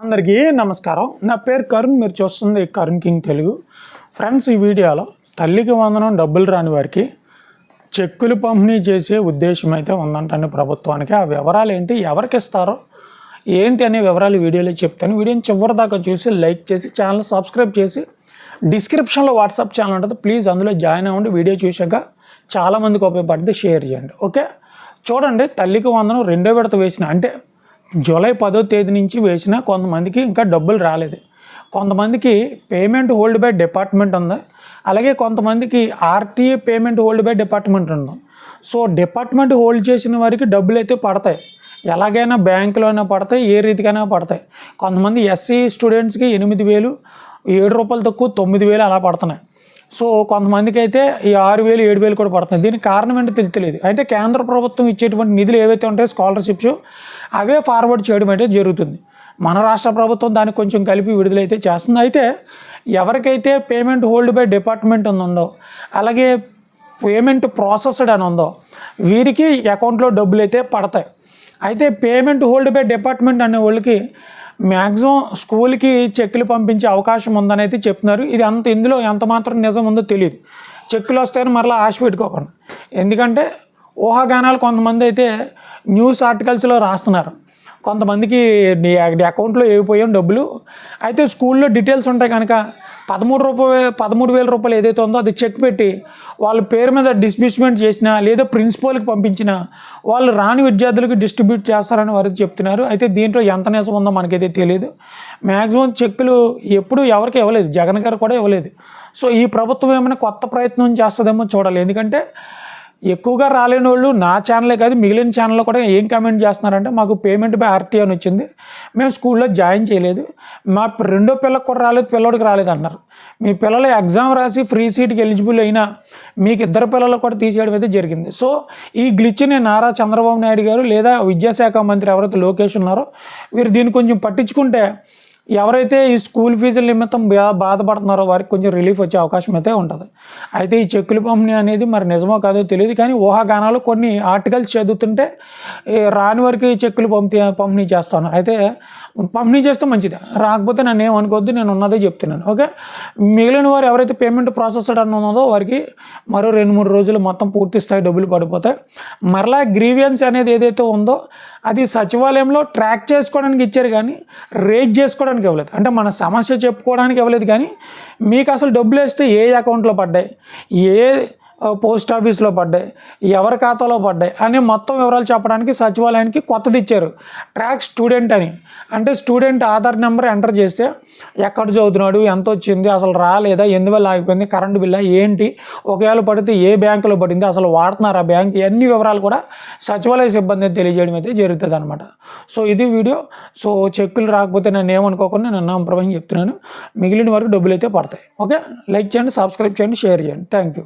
అందరికీ నమస్కారం. నా పేరు కరుణ్ మీరు చూస్తుంది కరుణ్ కింగ్ తెలుగు. ఫ్రెండ్స్ ఈ వీడియోలో తల్లికి వందనం డబ్బులు రాని వారికి చెక్కులు పంపిణీ చేసే ఉద్దేశం అయితే ఉందంటండి ప్రభుత్వానికి. ఆ వివరాలు ఏంటి ఎవరికి ఇస్తారో ఏంటి అనే వివరాలు వీడియోలో చెప్తాను. వీడియోని చివరి దాకా చూసి లైక్ చేసి ఛానల్ సబ్స్క్రైబ్ చేసి డిస్క్రిప్షన్లో వాట్సాప్ ఛానల్ ఉంటుంది ప్లీజ్ అందులో జాయిన్ అవ్వండి. వీడియో చూశాక చాలామందికి ఉపయోగపడితే షేర్ చేయండి. ఓకే? చూడండి తల్లికి వందనం రెండో విడత వేసిన అంటే జూలై పదో తేదీ నుంచి వేసిన కొంతమందికి ఇంకా డబ్బులు రాలేదు. కొంతమందికి పేమెంట్ హోల్డ్ బై డిపార్ట్మెంట్ ఉంది. అలాగే కొంతమందికి RTA payment hold by department ఉంది. సో డిపార్ట్మెంట్ హోల్డ్ చేసిన వారికి డబ్బులు అయితే పడతాయి. ఎలాగైనా బ్యాంకులోనే పడతాయి ఏ రీతికైనా పడతాయి. కొంతమంది ఎస్సీ స్టూడెంట్స్కి ఎనిమిది వేలు ఏడు రూపాయలు తక్కువ తొమ్మిది వేలు అలా పడుతున్నాయి. సో కొంతమందికి అయితే ఈ ఆరు వేలు ఏడు వేలు కూడా పడుతుంది దీనికి కారణం ఏంటో తెలియలేదు అయితే కేంద్ర ప్రభుత్వం ఇచ్చేటువంటి నిధులు ఏవైతే ఉంటాయో స్కాలర్షిప్స్ అవే ఫార్వర్డ్ చేయడం అయితే జరుగుతుంది. మన రాష్ట్ర ప్రభుత్వం దానికి కొంచెం కలిపి విడుదలైతే చేస్తుంది. అయితే ఎవరికైతే పేమెంట్ హోల్డ్ బై డిపార్ట్మెంట్ ఉందో అలాగే పేమెంట్ ప్రాసెస్డ్ అని ఉందో వీరికి అకౌంట్లో డబ్బులు అయితే పడతాయి. అయితే పేమెంట్ హోల్డ్ బై డిపార్ట్మెంట్ అనే వాళ్ళకి మ్యాక్సిమం స్కూల్కి చెక్కులు పంపించే అవకాశం ఉందని అయితే చెప్తున్నారు. ఇది అంత ఇందులో ఎంత మాత్రం నిజం ఉందో తెలియదు చెక్కులు వస్తాయని మరలా ఆశ పెట్టుకోకండి. ఎందుకంటే ఊహాగానాలు కొంతమంది అయితే న్యూస్ ఆర్టికల్స్లో రాస్తున్నారు. కొంతమందికి నీ అకౌంట్లో వేయిపోయాం డబ్బులు. అయితే స్కూల్లో డీటెయిల్స్ ఉంటాయి కనుక పదమూడు రూపాయలు పదమూడు వేల రూపాయలు ఏదైతే ఉందో అది చెక్ పెట్టి వాళ్ళ పేరు మీద డిస్బిస్మెంట్ చేసినా లేదా ప్రిన్సిపాల్కి పంపించినా వాళ్ళు రాని విద్యార్థులకు డిస్ట్రిబ్యూట్ చేస్తారని వారు చెప్తున్నారు. అయితే దీంట్లో ఎంత నిజం ఉందో మనకైతే తెలియదు. మ్యాక్సిమం చెక్కులు ఎప్పుడు ఎవరికి ఇవ్వలేదు. జగన్ గారు కూడా ఇవ్వలేదు. సో ఈ ప్రభుత్వం ఏమైనా కొత్త ప్రయత్నం చేస్తుందేమో చూడాలి. ఎందుకంటే ఎక్కువగా రాలేని వాళ్ళు నా ఛానలే కాదు మిగిలిన ఛానల్లో కూడా ఏం కామెంట్ చేస్తున్నారంటే మాకు పేమెంట్ బై ఆర్టీ అని వచ్చింది. మేము స్కూల్లో జాయిన్ చేయలేదు. మా రెండో పిల్లకి కూడా రాలేదు పిల్లోడికి రాలేదు అన్నారు. మీ పిల్లలు ఎగ్జామ్ రాసి ఫ్రీ సీట్కి ఎలిజిబుల్ అయినా మీకు ఇద్దరు పిల్లలు కూడా తీసేయడం అయితే జరిగింది. సో ఈ గ్లిచ్ని నారా చంద్రబాబు నాయుడు గారు లేదా విద్యాశాఖ మంత్రి ఎవరైతే లోకేష్ ఉన్నారో వీరు దీన్ని కొంచెం పట్టించుకుంటే ఎవరైతే ఈ స్కూల్ ఫీజుల నిమిత్తం బాధపడుతున్నారో వారికి కొంచెం రిలీఫ్ వచ్చే అవకాశం అయితే ఉంటుంది. అయితే ఈ చెక్కుల పంపిణీ అనేది మరి నిజమో కాదో తెలియదు కానీ ఊహాగానాలు కొన్ని ఆర్టికల్స్ చదువుతుంటే రాని వరకు చెక్కులు పంపి పంపిణీ చేస్తాను. అయితే పంపిణీ చేస్తే మంచిది. రాకపోతే నన్ను ఏమనుకోవద్దు నేను ఉన్నదే చెప్తున్నాను. ఓకే? మిగిలిన వారు ఎవరైతే పేమెంట్ ప్రాసెసర్ అని ఉన్నదో వారికి మరో రెండు మూడు రోజులు మొత్తం పూర్తి స్థాయి డబ్బులు పడిపోతాయి. మరలా గ్రీవియన్స్ అనేది ఏదైతే ఉందో అది సచివాలయంలో ట్రాక్ చేసుకోవడానికి ఇచ్చారు కానీ రేట్ చేసుకోవడానికి ఇవ్వలేదు. అంటే మన సమస్య చెప్పుకోవడానికి ఇవ్వలేదు కానీ మీకు అసలు డబ్బులు వేస్తే ఏ అకౌంట్లో పడ్డాయి? ఏ పోస్ట్ ఆఫీస్లో పడ్డాయి ఎవరి ఖాతాలో పడ్డాయి అని మొత్తం వివరాలు చెప్పడానికి సచివాలయానికి కొత్తది ఇచ్చారు ట్రాక్ స్టూడెంట్ అని. అంటే స్టూడెంట్ ఆధార్ నెంబర్ ఎంటర్ చేస్తే ఎక్కడ చదువుతున్నాడు ఎంత వచ్చింది అసలు రాలేదా ఎందువల్ల ఆగిపోయింది కరెంటు బిల్లా ఏంటి ఒకవేళ పడితే ఏ బ్యాంకులో పడింది అసలు వాడుతున్నారు ఆ బ్యాంక్ ఇవన్నీ వివరాలు కూడా సచివాలయ సిబ్బంది తెలియజేయడం అయితే జరుగుతుంది అనమాట సో ఇది వీడియో. సో చెక్కులు రాకపోతే నేను ఏమనుకోకుండా నేను నమ్మప్రభం చెప్తున్నాను. మిగిలిన వరకు డబ్బులు అయితే పడతాయి. ఓకే? లైక్ చేయండి సబ్స్క్రైబ్ చేయండి షేర్ చేయండి. Thank you.